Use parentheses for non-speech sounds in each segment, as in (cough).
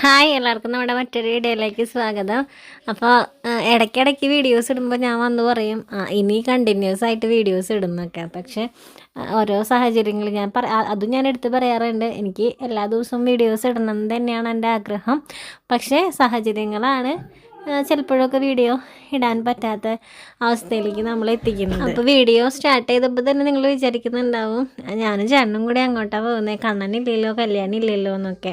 Hi എല്ലാവർക്കും നമ്മുടെ മറ്റൊരു വീഡിയോയിലേക്ക് സ്വാഗതം. അപ്പോൾ ഇടയ്ക്കിടയ്ക്ക് വീഡിയോസ് ഇടുമ്പോൾ ഞാൻ വന്ന് പറയും "ആ, ഇനി കണ്ടിന്യൂസ് ആയിട്ട് വീഡിയോസ് ഇടുന്നൊക്കെ. പക്ഷേ ഓരോ സാഹചര്യങ്ങൾ ഞാൻ പറ അതും ഞാൻ എടുത്ത് പറയാറുണ്ട്. എനിക്ക് എല്ലാ ദിവസവും വീഡിയോസ് ഇടണം തന്നെയാണ് എന്റെ ആഗ്രഹം. പക്ഷേ സാഹചര്യങ്ങളാണ്. ചിലപ്പോഴൊക്കെ വീഡിയോ ഇടാൻ പറ്റാത്ത അവസ്ഥയിലേക്ക് നമ്മൾ എത്തിക്കുന്നത് അപ്പോൾ വീഡിയോ സ്റ്റാർട്ട് ചെയ്തപ്പോൾ തന്നെ നിങ്ങൾ വിചാരിക്കുന്നുണ്ടാവും ഞാനും ചേട്ടനും കൂടി അങ്ങോട്ടാണ് പോകുന്നത് കണ്ണനില്ലല്ലോ കല്യാണം ഇല്ലല്ലോ എന്നൊക്കെ.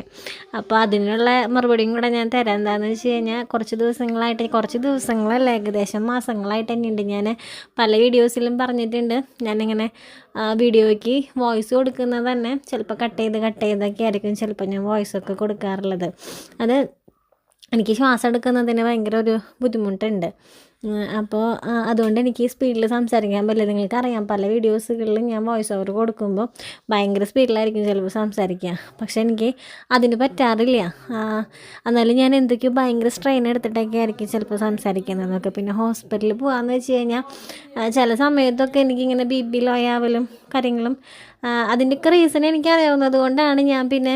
അപ്പോൾ അതിനുള്ള മറുപടിയും കൂടെ ഞാൻ തരാം. എന്താണെന്ന് വെച്ച് കഴിഞ്ഞാൽ കുറച്ച് ദിവസങ്ങളായിട്ട് കുറച്ച് ദിവസങ്ങളല്ല ഏകദേശം മാസങ്ങളായിട്ട് തന്നെയുണ്ട്. ഞാൻ പല വീഡിയോസിലും പറഞ്ഞിട്ടുണ്ട്. ഞാനിങ്ങനെ വീഡിയോയ്ക്ക് വോയിസ് കൊടുക്കുന്നത് തന്നെ ചിലപ്പോൾ കട്ട് ചെയ്ത് കട്ട് ചെയ്തൊക്കെ ആയിരിക്കും. ചിലപ്പോൾ ഞാൻ വോയിസ് ഒക്കെ കൊടുക്കാറുള്ളത്. അത് എനിക്ക് ശ്വാസം എടുക്കുന്നതിന് ഭയങ്കര ഒരു ബുദ്ധിമുട്ടുണ്ട് അപ്പോൾ അതുകൊണ്ട് എനിക്ക് സ്പീഡിൽ സംസാരിക്കാൻ പറ്റില്ല. നിങ്ങൾക്കറിയാം പല വീഡിയോസുകളിലും ഞാൻ വോയിസ് ഓവർ കൊടുക്കുമ്പോൾ ഭയങ്കര സ്പീഡിലായിരിക്കും ചിലപ്പോൾ സംസാരിക്കുക. പക്ഷേ എനിക്ക് അതിന് പറ്റാറില്ല. എന്നാലും ഞാൻ എന്തൊക്കെയോ ഭയങ്കര സ്ട്രെയിൻ എടുത്തിട്ടൊക്കെ ആയിരിക്കും ചിലപ്പോൾ സംസാരിക്കുന്നതൊക്കെ. പിന്നെ ഹോസ്പിറ്റലിൽ പോകാമെന്ന് വെച്ച് കഴിഞ്ഞാൽ ചില സമയത്തൊക്കെ എനിക്കിങ്ങനെ ബി പി ലോ ആവലും കാര്യങ്ങളും അതിന്റെയൊക്കെ റീസൺ എനിക്കറിയാവുന്നത് കൊണ്ടാണ് ഞാൻ പിന്നെ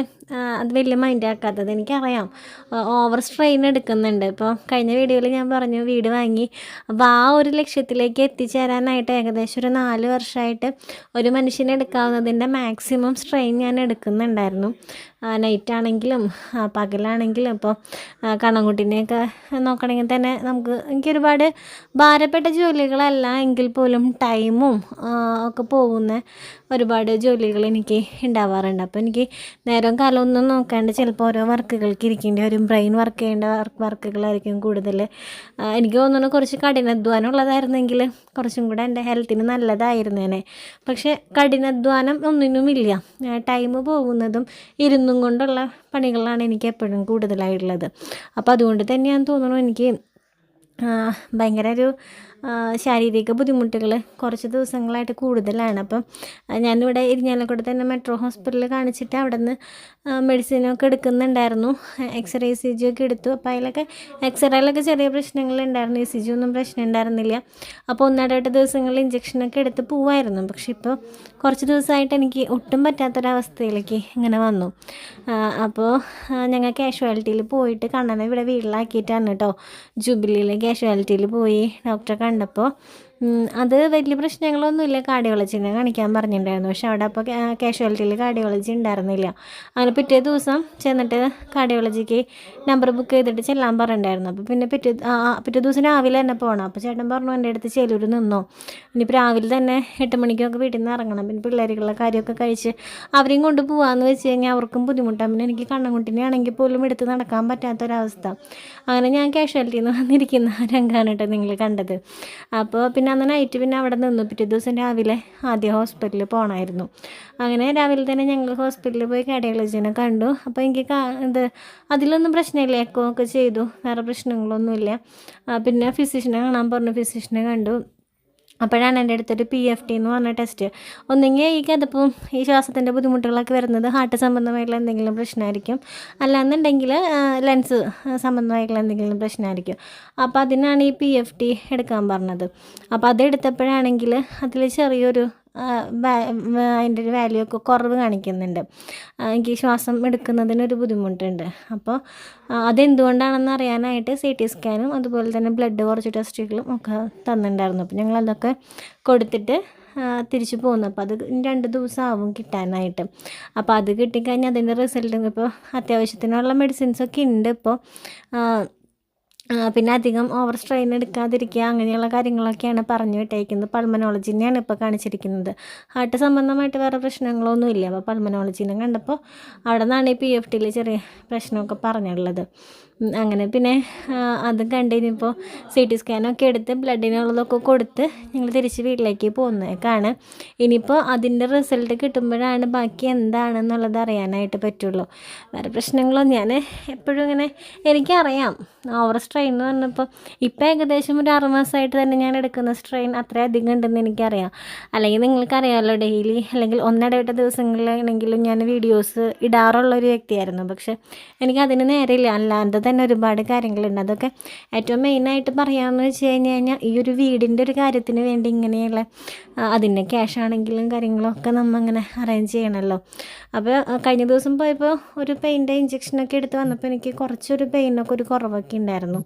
അത് വലിയ മൈൻഡ് ആക്കാത്തത്. എനിക്കറിയാം. ഓവർ സ്ട്രെയിൻ എടുക്കുന്നുണ്ട്. ഇപ്പോൾ കഴിഞ്ഞ വീഡിയോയിൽ ഞാൻ പറഞ്ഞു വീട് വാങ്ങി. അപ്പോൾ ആ ഒരു ലക്ഷ്യത്തിലേക്ക് എത്തിച്ചേരാനായിട്ട് ഏകദേശം ഒരു നാല് വർഷമായിട്ട് ഒരു മനുഷ്യനെ എടുക്കാവുന്നതിന്റെ മാക്സിമം സ്ട്രെയിൻ ഞാൻ എടുക്കുന്നുണ്ടായിരുന്നു. നൈറ്റ് ആണെങ്കിലും ആ, പകലാണെങ്കിലും ഇപ്പോൾ കണ്ണൻകുട്ടീനെയൊക്കെ നോക്കണമെങ്കിൽ തന്നെ നമുക്ക് എനിക്ക് ഒരുപാട് ഭാരപ്പെട്ട ജോലികളല്ല എങ്കിൽ പോലും ടൈമും ഒക്കെ പോകുന്ന ഒരുപാട് ജോലികൾ എനിക്ക് ഉണ്ടാവാറുണ്ട്. അപ്പോൾ എനിക്ക് നേരം കാലമൊന്നും നോക്കാണ്ട് ചിലപ്പോൾ ഓരോ വർക്കുകൾക്ക് ഇരിക്കേണ്ടി വരും. ബ്രെയിൻ വർക്ക് ചെയ്യേണ്ട വർക്കുകളായിരിക്കും കൂടുതൽ. എനിക്ക് തോന്നുന്നു കുറച്ച് കഠിനാധ്വാനം ഉള്ളതായിരുന്നെങ്കിൽ കുറച്ചും കൂടെ എന്റെ ഹെൽത്തിന് നല്ലതായിരുന്നേനെ. പക്ഷേ കഠിനാധ്വാനം ഒന്നിനുമില്ല. ടൈം പോകുന്നതും ഇരുന്നും കൊണ്ടുള്ള പണികളാണ് എനിക്ക് എപ്പോഴും കൂടുതലായിട്ടുള്ളത്. അപ്പോൾ അതുകൊണ്ട് തന്നെയാണ് തോന്നുന്നു എനിക്ക് ഭയങ്കര ഒരു ശാരീരിക ബുദ്ധിമുട്ടുകൾ കുറച്ച് ദിവസങ്ങളായിട്ട് കൂടുതലാണ്. അപ്പം ഞാനിവിടെ ഇരിഞ്ഞാലക്കൂടെ തന്നെ മെട്രോ ഹോസ്പിറ്റലിൽ കാണിച്ചിട്ട് അവിടെ നിന്ന് മെഡിസിനൊക്കെ എടുക്കുന്നുണ്ടായിരുന്നു. എക്സ്റേ സി ജി ഒക്കെ എടുത്തു. അപ്പോൾ അതിലൊക്കെ എക്സ്റേയിലൊക്കെ ചെറിയ പ്രശ്നങ്ങളുണ്ടായിരുന്നു. ഇ സി ജി ഒന്നും പ്രശ്നം ഉണ്ടായിരുന്നില്ല അപ്പോൾ ഒന്നിടവിട്ട ദിവസങ്ങളിൽ ഇഞ്ചക്ഷനൊക്കെ എടുത്ത് പോവായിരുന്നു. പക്ഷേ ഇപ്പോൾ കുറച്ച് ദിവസമായിട്ട് എനിക്ക് ഒട്ടും പറ്റാത്തൊരവസ്ഥയിലേക്ക് ഇങ്ങനെ വന്നു. അപ്പോൾ ഞങ്ങൾ കാഷ്വാലിറ്റിയിൽ പോയിട്ട് കണ്ണനെ ഇവിടെ വീട്ടിലാക്കിയിട്ടാണ് കേട്ടോ ജൂബിലിയിലെ കാഷ്വാലിറ്റിയിൽ പോയി ഡോക്ടറെ കണ്ടപ്പോൾ അത് വലിയ പ്രശ്നങ്ങളൊന്നുമില്ല. കാർഡിയോളജിനെ കാണിക്കാൻ പറഞ്ഞിട്ടുണ്ടായിരുന്നു. പക്ഷെ അവിടെ അപ്പോൾ കാഷ്വാലിറ്റിയിൽ കാർഡിയോളജി ഉണ്ടായിരുന്നില്ല. അങ്ങനെ പിറ്റേ ദിവസം ചെന്നിട്ട് കാർഡിയോളജിക്ക് നമ്പർ ബുക്ക് ചെയ്തിട്ട് ചെല്ലാൻ പറഞ്ഞിട്ടുണ്ടായിരുന്നു. അപ്പോൾ പിന്നെ പിറ്റേ പിറ്റേ ദിവസം രാവിലെ തന്നെ പോകണം അപ്പോൾ ചേട്ടൻ പറഞ്ഞു എന്റെ അടുത്ത് ചെലൂർ നിന്നോ. ഇനിയിപ്പോൾ രാവിലെ തന്നെ എട്ട് മണിക്കൊക്കെ വീട്ടിൽ നിന്ന് ഇറങ്ങണം. പിന്നെ പിള്ളേരുകളുടെ കാര്യമൊക്കെ കഴിച്ച് അവരെയും കൊണ്ട് പോകാമെന്ന് വെച്ച് കഴിഞ്ഞാൽ അവർക്കും ബുദ്ധിമുട്ടാണ്. പിന്നെ എനിക്ക് കണ്ണൻകുട്ടിനെ ആണെങ്കിൽ പോലും എടുത്ത് നടക്കാൻ പറ്റാത്തൊരവസ്ഥ. അങ്ങനെ ഞാൻ കാഷ്വാലിറ്റിയിൽ നിന്ന് വന്നിരിക്കുന്ന (laughs) രംഗമാണ് കേട്ടോ നിങ്ങൾ കണ്ടത്. അപ്പോൾ പിന്നെ അന്ന് നൈറ്റ് പിന്നെ അവിടെ നിന്നു പിറ്റേ ദിവസം രാവിലെ ആദ്യം ഹോസ്പിറ്റലിൽ പോകണമായിരുന്നു അങ്ങനെ രാവിലെ തന്നെ ഞങ്ങൾ ഹോസ്പിറ്റലിൽ പോയി കാർഡിയോളജിനെ കണ്ടു. അപ്പോൾ എനിക്ക് ഇത് അതിലൊന്നും പ്രശ്നമില്ല എക്കോ ഒക്കെ ചെയ്തു. വേറെ പ്രശ്നങ്ങളൊന്നുമില്ല. പിന്നെ ഫിസിഷ്യനെ കാണാൻ പറഞ്ഞു. ഫിസിഷ്യനെ കണ്ടു. അപ്പോഴാണ് എന്റെ അടുത്തൊരു പി എഫ് ടി എന്ന് പറഞ്ഞ ടെസ്റ്റ് ഒന്നെങ്കിൽ ഈ കഥപ്പം ഈ ശ്വാസത്തിന്റെ ബുദ്ധിമുട്ടുകളൊക്കെ വരുന്നത് ഹാർട്ട് സംബന്ധമായിട്ടുള്ള എന്തെങ്കിലും പ്രശ്നമായിരിക്കും. അല്ലാന്നുണ്ടെങ്കിൽ ലെൻസ് സംബന്ധമായിട്ടുള്ള എന്തെങ്കിലും പ്രശ്നമായിരിക്കും. അപ്പോൾ അതിനാണ് ഈ പി എഫ് ടി എടുക്കാൻ പറഞ്ഞത്. അപ്പോൾ അത് എടുത്തപ്പോഴാണെങ്കിൽ അതിൽ ചെറിയൊരു അതിന്റെ ഒരു വാല്യൂ ഒക്കെ കുറവ് കാണിക്കുന്നുണ്ട്. എനിക്ക് ശ്വാസം എടുക്കുന്നതിനൊരു ബുദ്ധിമുട്ടുണ്ട്. അപ്പോൾ അതെന്തുകൊണ്ടാണെന്ന് അറിയാനായിട്ട് സി ടി സ്കാനും അതുപോലെ തന്നെ ബ്ലഡ് കുറച്ച് ടെസ്റ്റുകളും ഒക്കെ തന്നിട്ടുണ്ടായിരുന്നു. അപ്പോൾ ഞങ്ങൾ അതൊക്കെ കൊടുത്തിട്ട് തിരിച്ചു പോകുന്നു അപ്പോൾ അത് രണ്ട് ദിവസം ആവും കിട്ടാനായിട്ട്. അപ്പോൾ അത് കിട്ടിക്കഴിഞ്ഞാൽ അതിന്റെ റിസൾട്ട് ഇപ്പോൾ അത്യാവശ്യത്തിനുള്ള മെഡിസിൻസൊക്കെ ഉണ്ട് ഇപ്പോൾ. പിന്നെ അധികം ഓവർ സ്ട്രെയിൻ എടുക്കാതിരിക്കുക അങ്ങനെയുള്ള കാര്യങ്ങളൊക്കെയാണ് പറഞ്ഞു വിട്ടേക്കുന്നത്. പൾമനോളജിനെയാണ് ഇപ്പോൾ കാണിച്ചിരിക്കുന്നത്. ഹാർട്ട് സംബന്ധമായിട്ട് വേറെ പ്രശ്നങ്ങളൊന്നുമില്ല. അപ്പോൾ പൾമനോളജിനെ കണ്ടപ്പോൾ അവിടെ നിന്നാണ് ഈ പി എഫ് ടിയിൽ ചെറിയ പ്രശ്നമൊക്കെ പറഞ്ഞുള്ളത് അങ്ങനെ. പിന്നെ അതും കണ്ടിനിപ്പോൾ സി ടി സ്കാനൊക്കെ എടുത്ത് ബ്ലഡിനുള്ളതൊക്കെ കൊടുത്ത് ഞങ്ങൾ തിരിച്ച് വീട്ടിലേക്ക് പോകുന്നേക്കാണ് ഇനിയിപ്പോൾ അതിന്റെ റിസൾട്ട് കിട്ടുമ്പോഴാണ് ബാക്കി എന്താണെന്നുള്ളത് അറിയാനായിട്ട് പറ്റുള്ളൂ. വേറെ പ്രശ്നങ്ങളൊന്നും ഞാൻ എപ്പോഴും ഇങ്ങനെ എനിക്കറിയാം. ഓവർ സ്ട്രെയിൻ എന്ന് പറഞ്ഞപ്പോൾ ഇപ്പം ഏകദേശം ഒരു ആറ് മാസമായിട്ട് തന്നെ ഞാൻ എടുക്കുന്ന സ്ട്രെയിൻ അത്രയധികം ഉണ്ടെന്ന് എനിക്കറിയാം. അല്ലെങ്കിൽ നിങ്ങൾക്കറിയാമല്ലോ ഡെയിലി അല്ലെങ്കിൽ ഒന്നിടവിട്ട ദിവസങ്ങളിലാണെങ്കിലും ഞാൻ വീഡിയോസ് ഇടാറുള്ള ഒരു വ്യക്തിയായിരുന്നു. പക്ഷെ എനിക്കതിന് നേരെയില്ല. അല്ലാണ്ട് തന്നെ ഒരുപാട് കാര്യങ്ങളുണ്ട്. അതൊക്കെ ഏറ്റവും മെയിനായിട്ട് പറയാമെന്ന് വെച്ച് കഴിഞ്ഞ് കഴിഞ്ഞാൽ ഈ ഒരു വീടിന്റെ ഒരു കാര്യത്തിന് വേണ്ടി ഇങ്ങനെയുള്ള അതിന്റെ ക്യാഷ് ആണെങ്കിലും കാര്യങ്ങളും ഒക്കെ നമ്മൾ അങ്ങനെ അറേഞ്ച് ചെയ്യണമല്ലോ അപ്പോൾ കഴിഞ്ഞ ദിവസം പോയപ്പോൾ ഒരു പെയിന്റെ ഇഞ്ചക്ഷനൊക്കെ എടുത്ത് വന്നപ്പോൾ എനിക്ക് കുറച്ചൊരു പെയിനൊക്കെ ഒരു കുറവൊക്കെ ഉണ്ടായിരുന്നു.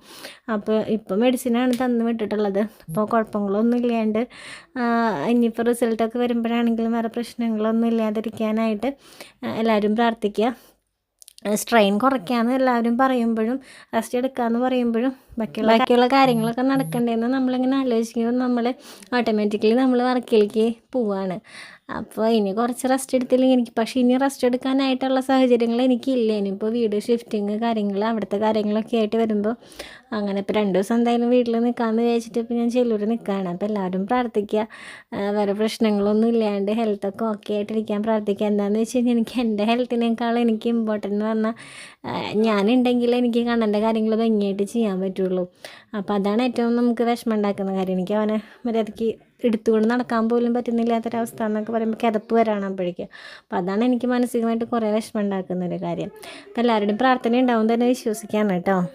അപ്പോൾ ഇപ്പോൾ മെഡിസിനാണ് തന്നു വിട്ടിട്ടുള്ളത്. അപ്പോൾ കുഴപ്പങ്ങളൊന്നും ഇല്ലാണ്ട് ഇനിയിപ്പോൾ റിസൾട്ടൊക്കെ വരുമ്പോഴാണെങ്കിലും വേറെ പ്രശ്നങ്ങളൊന്നും ഇല്ലാതിരിക്കാനായിട്ട് എല്ലാവരും പ്രാർത്ഥിക്കുക സ്ട്രെയിൻ കുറയ്ക്കാമെന്ന് എല്ലാവരും പറയുമ്പോഴും റെസ്റ്റ് എടുക്കാമെന്ന് പറയുമ്പോഴും ബാക്കിയുള്ള കാര്യങ്ങളൊക്കെ നടക്കണ്ടേന്ന് നമ്മളിങ്ങനെ ആലോചിക്കുമ്പോൾ നമ്മൾ ഓട്ടോമാറ്റിക്കലി നമ്മൾ വർക്കിലേക്ക് പോവാണ്. അപ്പോൾ ഇനി കുറച്ച് റെസ്റ്റ് എടുത്തില്ലെങ്കിൽ എനിക്ക് പക്ഷേ ഇനി റെസ്റ്റ് എടുക്കാനായിട്ടുള്ള സാഹചര്യങ്ങൾ എനിക്കില്ല. ഇനിയിപ്പോൾ വീട് ഷിഫ്റ്റിങ് കാര്യങ്ങൾ അവിടുത്തെ കാര്യങ്ങളൊക്കെ ആയിട്ട് വരുമ്പോൾ അങ്ങനെ ഇപ്പോൾ രണ്ട് ദിവസം എന്തായാലും വീട്ടിൽ നിൽക്കാമെന്ന് വിചാരിച്ചിട്ട് ഇപ്പോൾ ഞാൻ ചെല്ലൂർ നിൽക്കുകയാണ് അപ്പോൾ എല്ലാവരും പ്രാർത്ഥിക്കുക വേറെ പ്രശ്നങ്ങളൊന്നും ഇല്ലാണ്ട് ഹെൽത്തൊക്കെ ഓക്കെ ആയിട്ടിരിക്കാൻ പ്രാർത്ഥിക്കുക എന്താണെന്ന് വെച്ച് കഴിഞ്ഞാൽ എനിക്ക് എന്റെ ഹെൽത്തിനേക്കാൾ എനിക്ക് ഇമ്പോർട്ടന്റ് എന്ന് പറഞ്ഞാൽ ഞാനുണ്ടെങ്കിൽ എനിക്ക് കണ്ണന്റെ കാര്യങ്ങൾ ഭംഗിയായിട്ട് ചെയ്യാൻ പറ്റുള്ളൂ അപ്പോൾ അതാണ് ഏറ്റവും നമുക്ക് വിഷമം ഉണ്ടാക്കുന്ന കാര്യം. എനിക്ക് അവനെ മര്യാദയ്ക്ക് എടുത്തുകൊണ്ട് നടക്കാൻ പോലും പറ്റുന്നില്ലാത്തൊരവസ്ഥ എന്നൊക്കെ പറയുമ്പോൾ കിതപ്പ് വരാണ് അപ്പോഴേക്കും. അപ്പോൾ അതാണ് എനിക്ക് മാനസികമായിട്ട് കുറേ വിഷമം ഉണ്ടാക്കുന്ന ഒരു കാര്യം. അപ്പോൾ എല്ലാവരുടെയും പ്രാർത്ഥന ഉണ്ടാവും തന്നെ വിശ്വസിക്കാൻ കേട്ടോ.